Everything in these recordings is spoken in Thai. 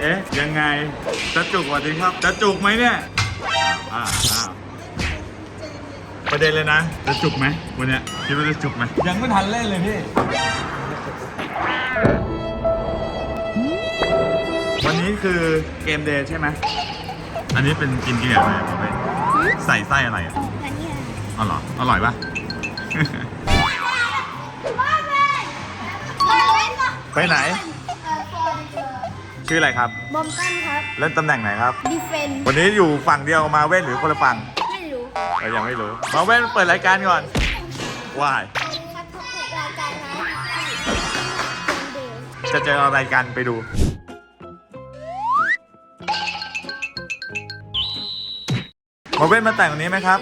เอ๊ะ ยังไงจะจุกสวัสดีครับจะจุกไหมเนี่ยอ่าอ่าประเด็นเลยนะจะจุกไหมวันเนี้ยคิดว่าจะจุกไหมยังไม่ทันเล่นเลยพี่ วันนี้คือเกมเดย์ใช่ไหมอันนี้เป็นกินกินอะไรบอกเลยใส่ไส้อะไรอะวันนี้อ๋อเหรออร่อยปะไปไหน ชื่ออะไรครับ บอมตันครับ เล่นตำแหน่งไหนครับดีเฟน วันนี้อยู่ฝั่งเดียวกับมาเว่นหรือคนละฝั่งไม่รู้เรายังไม่รู้มาเว่นเปิดรายการก่อนว้ายครับทุกรายการนะเดย์จะเจออะไรกันไปดู มาเว่นมาแต่งวันนี้ไหมครับ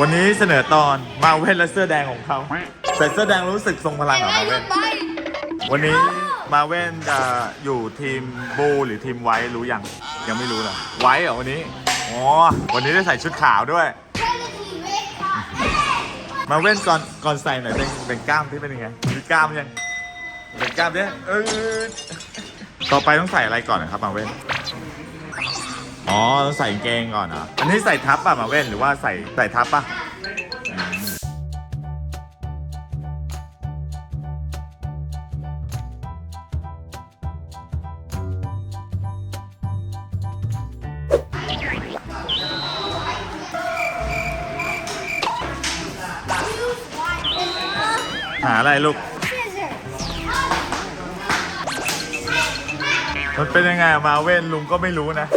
วันนี้เสนอตอนมาเว่นและเสื้อแดงของเขาใส่เสื้อแดงรู้สึกทรงพลังเหรอมาเว่นวันนี้ มาเว่นจะอยู่ทีมบูหรือทีมไว้รู้ยังยังไม่รู้เหรอไว้เหรอวันนี้อ๋อวันนี้ได้ใส่ชุดขาวด้วย มาเว่นก่อนก่อนใส่หน่อยเป็นเป็นกล้ามที่เป็นยังไงมีกล้ามยังเป็นกล้ามเนี่ยเออต่อไปต้องใส่อะไรก่อนนะครับมาเว่นอ๋อต้องใส่กางเกงก่อนเหรออันนี้ใส่ทับป่ะมาเว่นหรือว่าใส่ใส่ทับป่ะ หาอะไรลูก มันเป็นยังไงมาเว่นลุงก็ไม่รู้นะ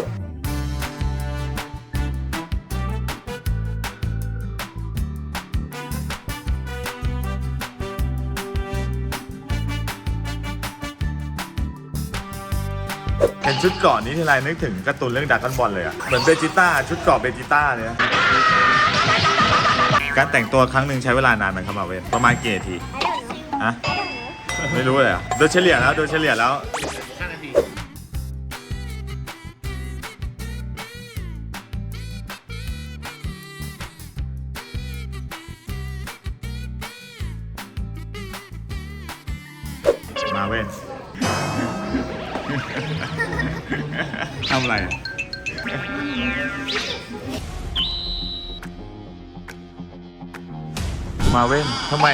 เห็นชุดเกาะนี้ทีไรนึกถึงการ์ตูนเรื่องดักกันบอลเลยอะเหมือนเบจิต้าชุดเกาะเบจิต้าเลยนะ การแต่งตัวครั้งหนึ่งใช้เวลานานไหมครับมาเวนประมาณกี่นาทีอะไม่รู้เลยอะโดยเฉลี่ยแล้วโดยเฉลี่ยแล้วมาเว้นทำอะไร มาเว้นทำไม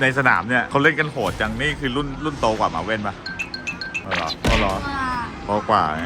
ในสนามเนี่ยเขาเล่นกันโหดจังนี่คือรุ่นรุ่นโตกว่ามาเว้นปะอ๋อเหรออ๋อเหรอโตกว่าไง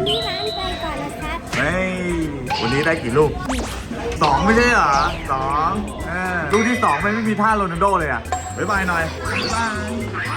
วันนี้ร้านไปก่อนนะครับเฮ้ยวันนี้ได้กี่ลูกสองไม่ใช่เหรอสองเออลูกที่สองไม่ไม่มีท่าโรนัลโดเลยอะบ๊ายบายหน่อยบ๊ายบาย